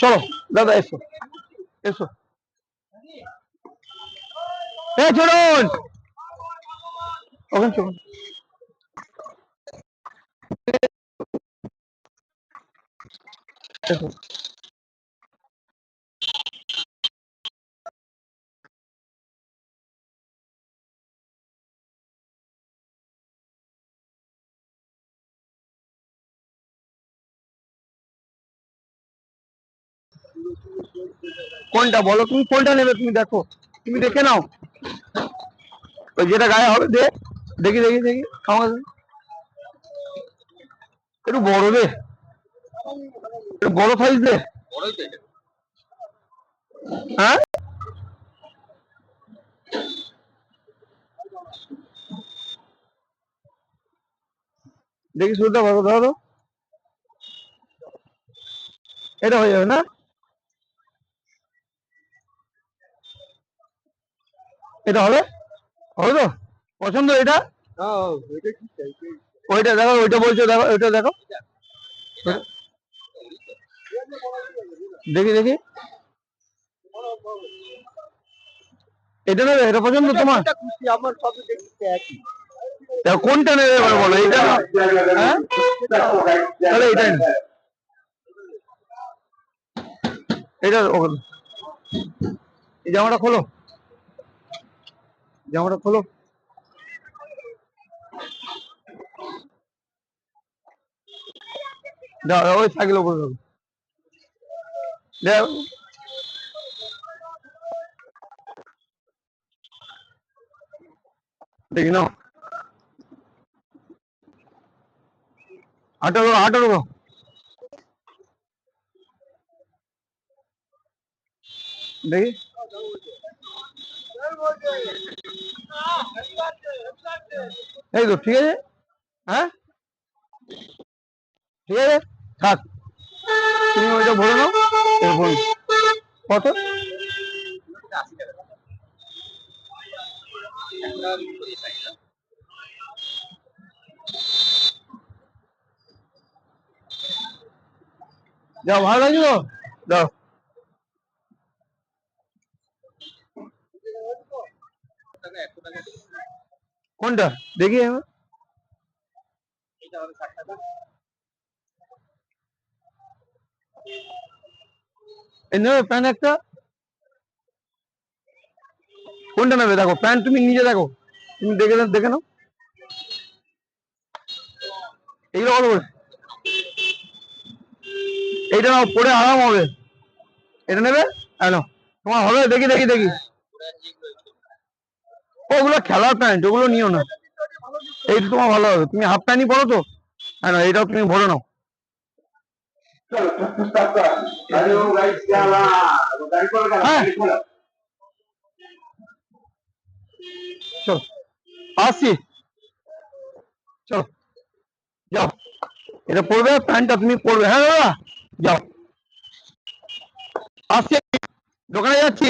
চলো দাদা এসো এসো এ চলুন ওখানে চলুন এসো। কোনটা বলো? তুমি কোনটা নেবে? তুমি দেখো। তুমি দেখে নাও। ওই যেটা গায়ে হবে, দে। দেখি দেখি দেখি। আমার একটু বড় দে। বড় সাইজ দে। হ্যাঁ? দেখি শুরুটা ভালো ধরো এটা হয়ে যাবে না? এটা হবে? হবে তো? পছন্দ এটা? ওইটা দেখো, ওইটা বলছো, দেখো, ওইটা দেখো। দেখি দেখি। এটা নেবে? এটা পছন্দ তোমার? কোনটা নেবে এবার বলো? এটা হ্যাঁ? তাহলে এটাই নে। এটা ওখানে। এই জামাটা খোলো। জামাটা খোলো দাও দাও, ওই সাইকেল উপরে রাখো। দাও। দেখি নাও হাঁটো গো। দেখি এই তো, ঠিক আছে? হ্যাঁ? ঠিক আছে? থাক। তুমি ওইটা নাও নাও। কত? যাও, ভালো লাগছে তো? কোনটা? দেখি প্যান্ট একটা? কোনটা নেবে? দেখো, প্যান্ট তুমি নিজে দেখো। তুমি দেখে দেখে নাও। এইগুলো কত করে? এইটা পরে আরাম হবে। এটা নেবে? হ্যাঁ নাও। তোমার হবে? দেখি দেখি দেখি। ওগুলো খেলার প্যান্ট ওগুলো নিও না। এইটা তোমার ভালো হবে। তুমি হাফ প্যান্টই পরো তো? হ্যাঁ এটাও তুমি ভরে নাও। হ্যাঁ। চলো আসছি চলো যাও। এটা পড়বে প্যান্টটা তুমি পড়বে হ্যাঁ দাদা যাও। আসছি দোকানে যাচ্ছি।